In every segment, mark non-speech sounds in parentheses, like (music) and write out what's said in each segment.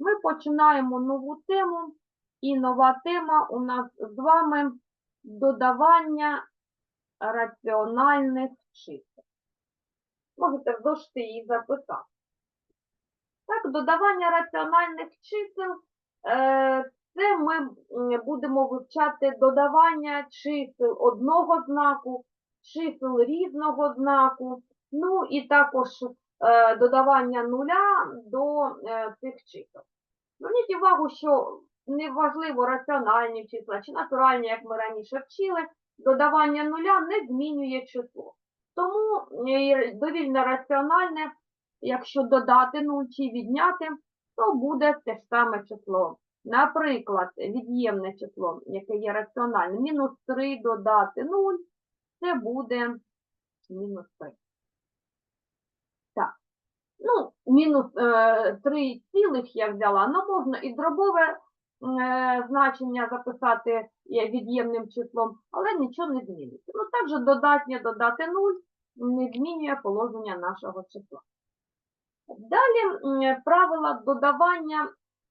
Ми починаємо нову тему, і нова тема у нас з вами додавання раціональних чисел. Можете в її записати. Так, додавання раціональних чисел е, це ми будемо вивчати додавання чисел одного знаку, чисел різного знаку, ну і також додавання нуля до е, цих чисел. Зверніть увагу, що неважливо раціональні числа чи натуральні, як ми раніше вчили, додавання нуля не змінює число. Тому е, довільно раціональне, якщо додати 0 чи відняти, то буде те ж саме число. Наприклад, від'ємне число, яке є раціональне, мінус 3 додати 0, це буде мінус 3. Ну, мінус е, 3 цілих я взяла, але можна і дробове е, значення записати від'ємним числом, але нічого не зміниться. Ну, також додатнє додати 0 не змінює положення нашого числа. Далі м, правила додавання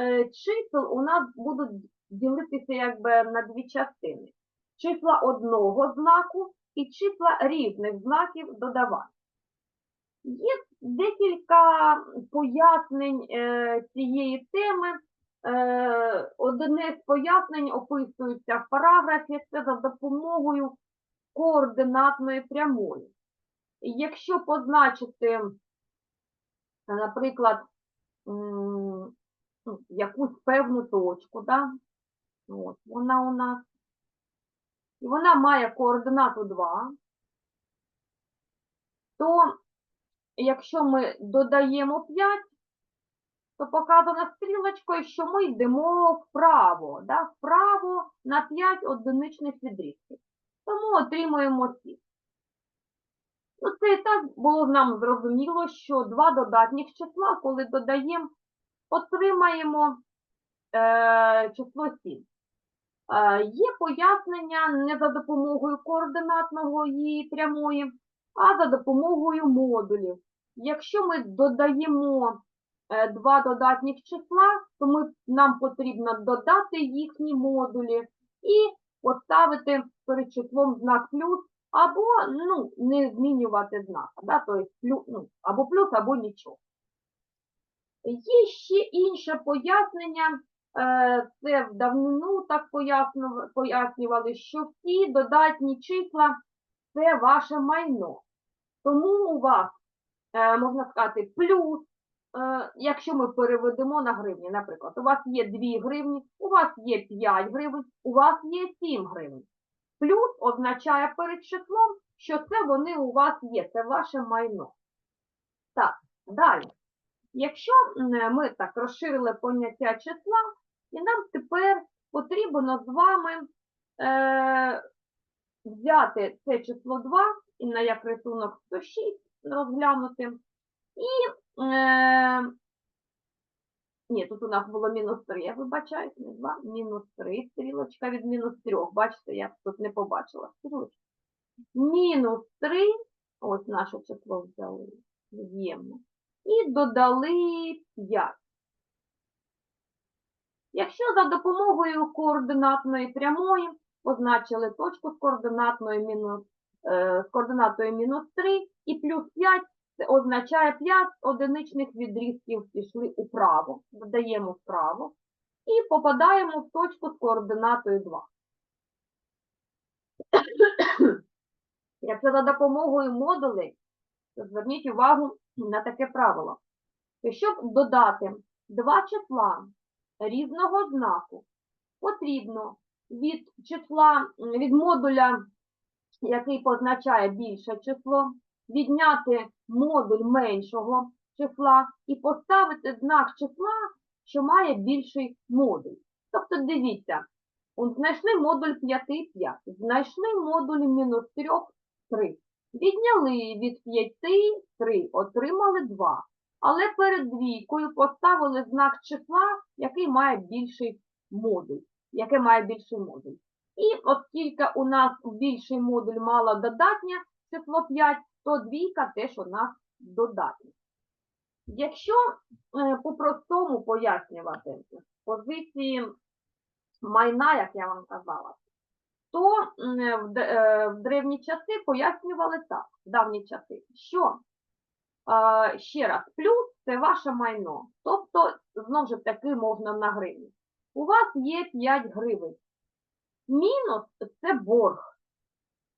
е, чисел у нас будуть ділитися якби на дві частини. Числа одного знаку і числа різних знаків додавання. Є декілька пояснень е, цієї теми. Е, одне з пояснень описується в параграфі, це за допомогою координатної прямої. Якщо позначити, наприклад, ну, якусь певну точку, да? От, вона у нас, і вона має координату 2, то якщо ми додаємо 5, то показано стрілочкою, що ми йдемо вправо, да? вправо на 5 одиничних відрізків. Тому отримуємо 7. Ну, це і так було нам зрозуміло, що два додатніх числа, коли додаємо, отримаємо е, число 7. Е, є пояснення не за допомогою координатного її прямої, а за допомогою модулів. Якщо ми додаємо е, два додатніх числа, то ми, нам потрібно додати їхні модулі і поставити перед числом знак плюс, або ну, не змінювати знак, да? тобто, ну, або плюс, або нічого. Є ще інше пояснення, е, це в так пояснювали, що всі додатні числа це ваше майно. Тому у вас, можна сказати, плюс, е, якщо ми переведемо на гривні, наприклад, у вас є 2 гривні, у вас є 5 гривень, у вас є 7 гривень. Плюс означає перед числом, що це вони у вас є, це ваше майно. Так, далі. Якщо ми так розширили поняття числа, і нам тепер потрібно з вами е, взяти це число 2 і на як рисунок 106 розглянути. І, е, ні, тут у нас було мінус 3, я вибачаюсь, не 2, мінус 3, стрілочка від мінус 3. Бачите, я тут не побачила стрілочку. Мінус 3, ось наше число взяли, від'ємне, і додали 5. Якщо за допомогою координатної прямої позначили точку з координатною мінус, е, з координатою мінус 3 і плюс 5, це означає 5 одиничних відрізків пішли управо. Додаємо вправо і попадаємо в точку з координатою 2. (coughs) Якщо за допомогою модулей, то зверніть увагу на таке правило. Щоб додати два числа різного знаку, потрібно від числа, від модуля, який позначає більше число, відняти модуль меншого числа і поставити знак числа, що має більший модуль. Тобто, дивіться, знайшли модуль 5 5, знайшли модуль мінус 3 3. Відняли від 5 3, отримали 2. Але перед двійкою поставили знак числа, який має більший модуль. Яке має більший модуль. І оскільки у нас більший модуль мала додатнє число 5, то двійка теж у нас додатня. Якщо е, по-простому пояснювати позиції майна, як я вам казала, то в, д- е, в древні часи пояснювали так, в давні часи, що е, ще раз, плюс це ваше майно. Тобто, знову ж таки, можна на гривні. У вас є 5 гривень. Мінус це борг.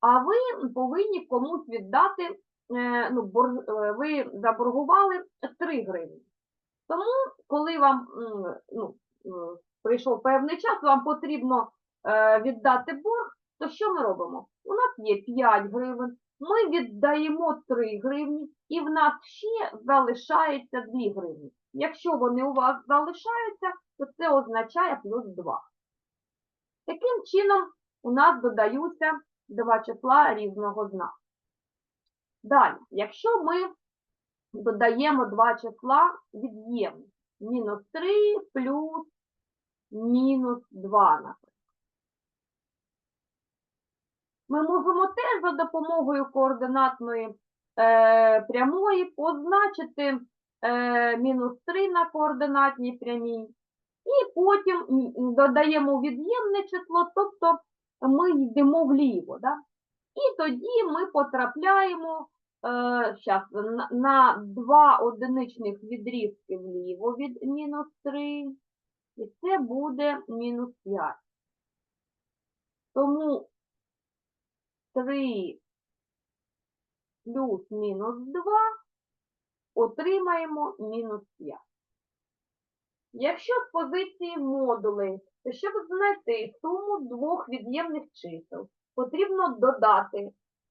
А ви повинні комусь віддати, е, ну, борг, е, ви заборгували 3 гривні. Тому, коли вам ну, прийшов певний час, вам потрібно е, віддати борг, то що ми робимо? У нас є 5 гривень, ми віддаємо 3 гривні, і в нас ще залишається 2 гривні. Якщо вони у вас залишаються, то це означає плюс 2. Таким чином, у нас додаються два числа різного знаку. Далі, якщо ми додаємо два числа від'ємні, мінус 3 плюс мінус 2, наприклад. Ми можемо теж за допомогою координатної е, прямої позначити е, мінус 3 на координатній прямій, і потім додаємо від'ємне число, тобто ми йдемо вліво. Да? І тоді ми потрапляємо е, щас, на, на два одиничних відрізки вліво від мінус 3, і це буде мінус 5. Тому 3 плюс мінус 2 отримаємо мінус 5. Якщо з позиції модулей, то щоб знайти суму двох від'ємних чисел, потрібно додати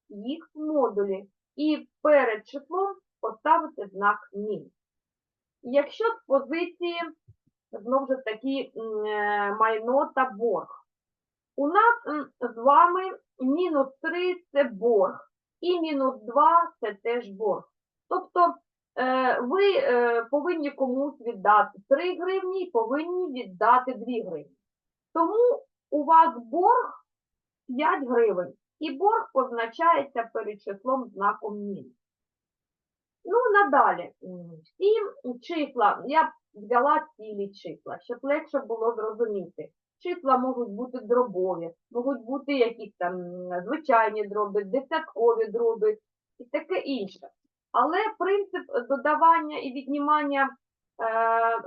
їх в модулі і перед числом поставити знак мінус. Якщо з позиції, знову ж таки, е, майно та борг, у нас з вами мінус 3 це борг, і мінус 2 це теж борг. Тобто е, ви е, повинні комусь віддати 3 гривні і повинні віддати 2 гривні. Тому у вас борг 5 гривень, і борг позначається перед числом знаком мінус. Ну, надалі, всі числа, я взяла цілі числа, щоб легше було зрозуміти. Числа можуть бути дробові, можуть бути якісь там звичайні дроби, десяткові дроби і таке інше. Але принцип додавання і віднімання е,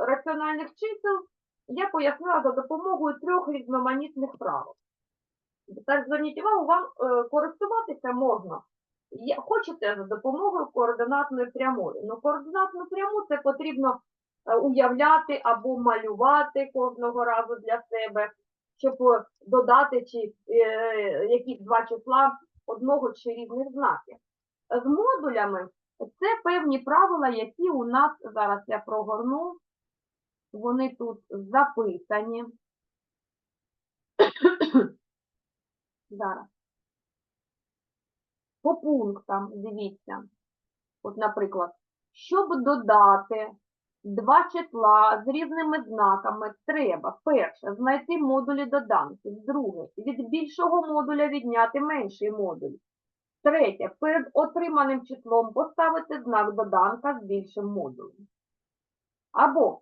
раціональних чисел я пояснила за допомогою трьох різноманітних правил. Тепер зверніть увагу, вам е, користуватися можна. Хочете за допомогою координатної прямої. Ну, координатну пряму це потрібно е, уявляти або малювати кожного разу для себе, щоб додати чи е, якісь два числа одного чи різних знаків. З модулями це певні правила, які у нас зараз я прогорну. Вони тут записані. (coughs) Зараз. По пунктам, дивіться. От, наприклад, щоб додати два числа з різними знаками, треба перше знайти модулі доданків, друге від більшого модуля відняти менший модуль. Третє, перед отриманим числом поставити знак доданка з більшим модулем. Або,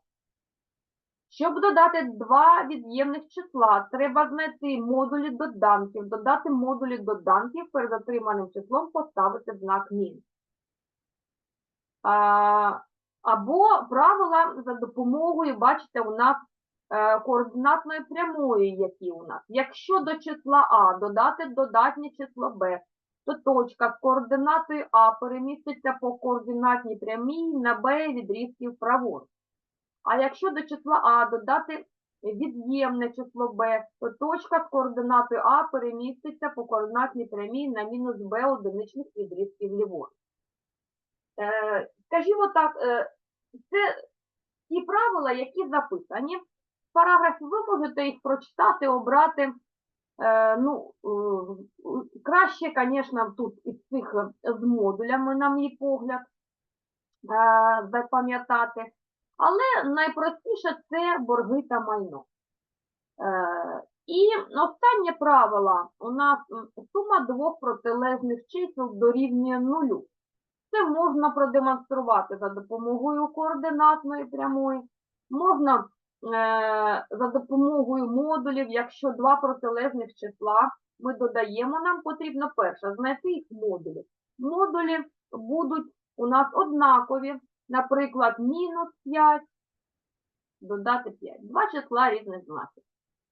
щоб додати два від'ємних числа, треба знайти модулі доданків, додати модулі доданків, перед отриманим числом поставити знак мінус. Або правила за допомогою, бачите, у нас е, координатної прямої, які у нас. Якщо до числа А додати додатнє число Б, то точка з координатою А переміститься по координатній прямій на Б відрізків праворуч. А якщо до числа А додати від'ємне число b, то точка з координатою А переміститься по координатній прямій на мінус b одиничних відрізків ліворуч. Е, скажімо так, е, це ті правила, які записані. В параграфі ви можете їх прочитати, обрати. Е, ну, е, краще, звісно, тут із цих з модулями, на мій погляд, запам'ятати. Але найпростіше це борги та майно. Е, і останнє правило у нас сума двох протилежних чисел дорівнює нулю. Це можна продемонструвати за допомогою координатної прямої, можна е, за допомогою модулів, якщо два протилежних числа ми додаємо, нам потрібно перше знайти їх модулі. Модулі будуть у нас однакові, наприклад, мінус 5, додати 5. Два числа різних знаків.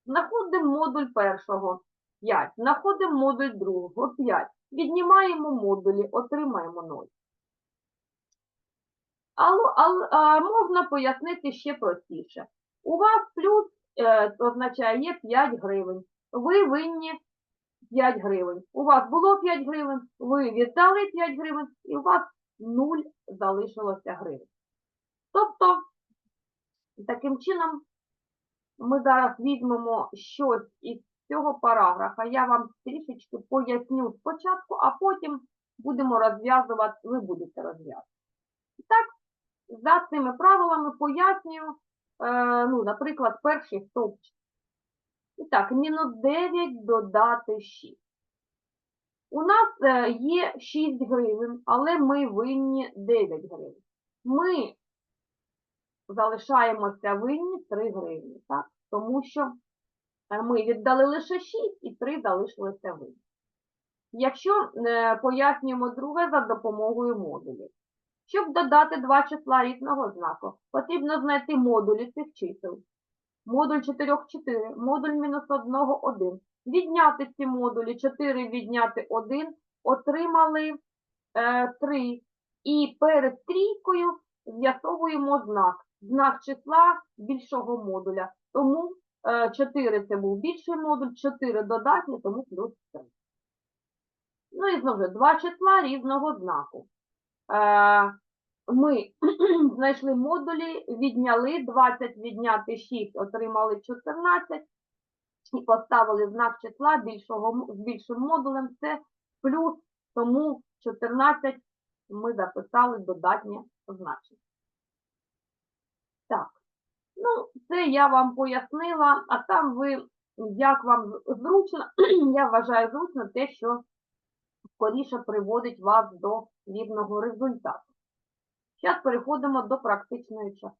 Знаходимо модуль першого 5, знаходимо модуль другого 5. Віднімаємо модулі, отримаємо 0. Але, але а, можна пояснити ще простіше. У вас плюс е, означає є 5 гривень. Ви винні 5 гривень. У вас було 5 гривень, ви віддали 5 гривень, і у вас 0 залишилося гривень. Тобто, таким чином, ми зараз візьмемо щось із цього параграфа. Я вам трішечки поясню спочатку, а потім будемо розв'язувати, ви будете розв'язувати. І так, за цими правилами пояснюю, е, ну, наприклад, перший стовпчик. І так, мінус 9 додати 6. У нас е, є 6 гривень, але ми винні 9 гривень. Ми залишаємося винні 3 гривні, так? тому що е, ми віддали лише 6 і 3 залишилися винні. Якщо е, пояснюємо друге за допомогою модулів. Щоб додати два числа різного знаку, потрібно знайти модулі цих чисел. Модуль 4 – 4, модуль мінус 1 – 1. Відняти ці модулі, 4 відняти 1, отримали е, 3. І перед трійкою з'ясовуємо знак. Знак числа більшого модуля. Тому е, 4 це був більший модуль, 4 додатні, тому плюс 3. Ну і знову два числа різного знаку. Е, ми (clears throat) знайшли модулі, відняли 20, відняти 6, отримали 14 і поставили знак числа більшого, з більшим модулем, це плюс, тому 14 ми записали додатнє значення. Так, ну, це я вам пояснила, а там ви, як вам зручно, (clears throat) я вважаю зручно те, що скоріше приводить вас до вірного результату. Зараз переходимо до практичної частини.